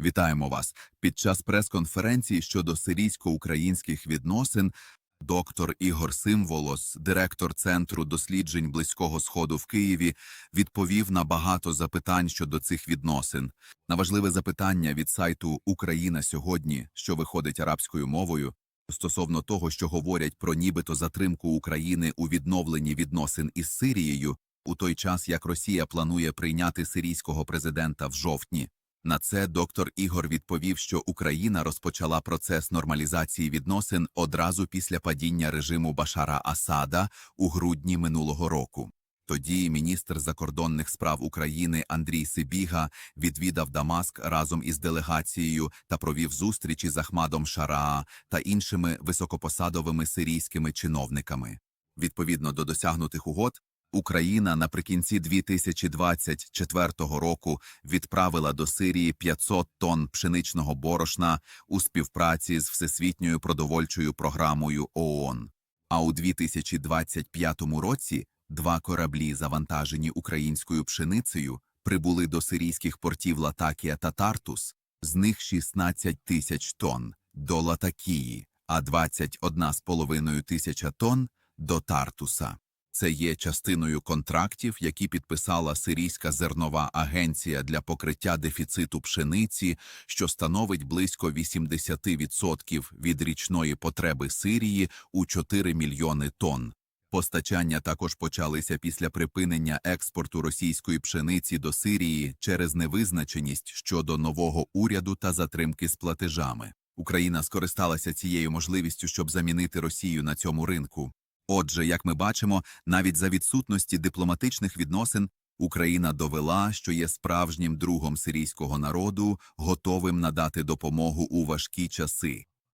Вітаємо вас. Під час прес-конференції щодо сирійсько-українських відносин доктор Ігор Символос, директор Центру досліджень Близького Сходу в Києві, відповів на багато запитань щодо цих відносин. На важливе запитання від сайту Україна сьогодні, що виходить арабською мовою, стосовно того, що говорять про нібито затримку України у відновленні відносин із Сирією, у той час як Росія планує прийняти сирійського президента в жовтні. На це доктор Ігор відповів, що Україна розпочала процес нормалізації відносин одразу після падіння режиму Башара Асада у грудні минулого року. Тоді міністр закордонних справ України Андрій Сибіга відвідав Дамаск разом із делегацією та провів зустрічі з Ахмадом Шараа та іншими високопосадовими сирійськими чиновниками. Відповідно до досягнутих угод, Україна наприкінці 2024 року відправила до Сирії 500 тонн пшеничного борошна у співпраці з Всесвітньою продовольчою програмою ООН. А у 2025 році два кораблі, завантажені українською пшеницею, прибули до сирійських портів Латакія та Тартус, з них 16 тисяч тонн до Латакії, а 21,5 тисяча тонн до Тартуса. Це є частиною контрактів, які підписала Сирійська зернова агенція для покриття дефіциту пшениці, що становить близько 80% від річної потреби Сирії у 4 мільйони тонн. Постачання також почалися після припинення експорту російської пшениці до Сирії через невизначеність щодо нового уряду та затримки з платежами. Україна скористалася цією можливістю, щоб замінити Росію на цьому ринку. Отже, як ми бачимо, навіть за відсутності дипломатичних відносин Україна довела, що є справжнім другом сирійського народу, готовим надати допомогу у важкі часи.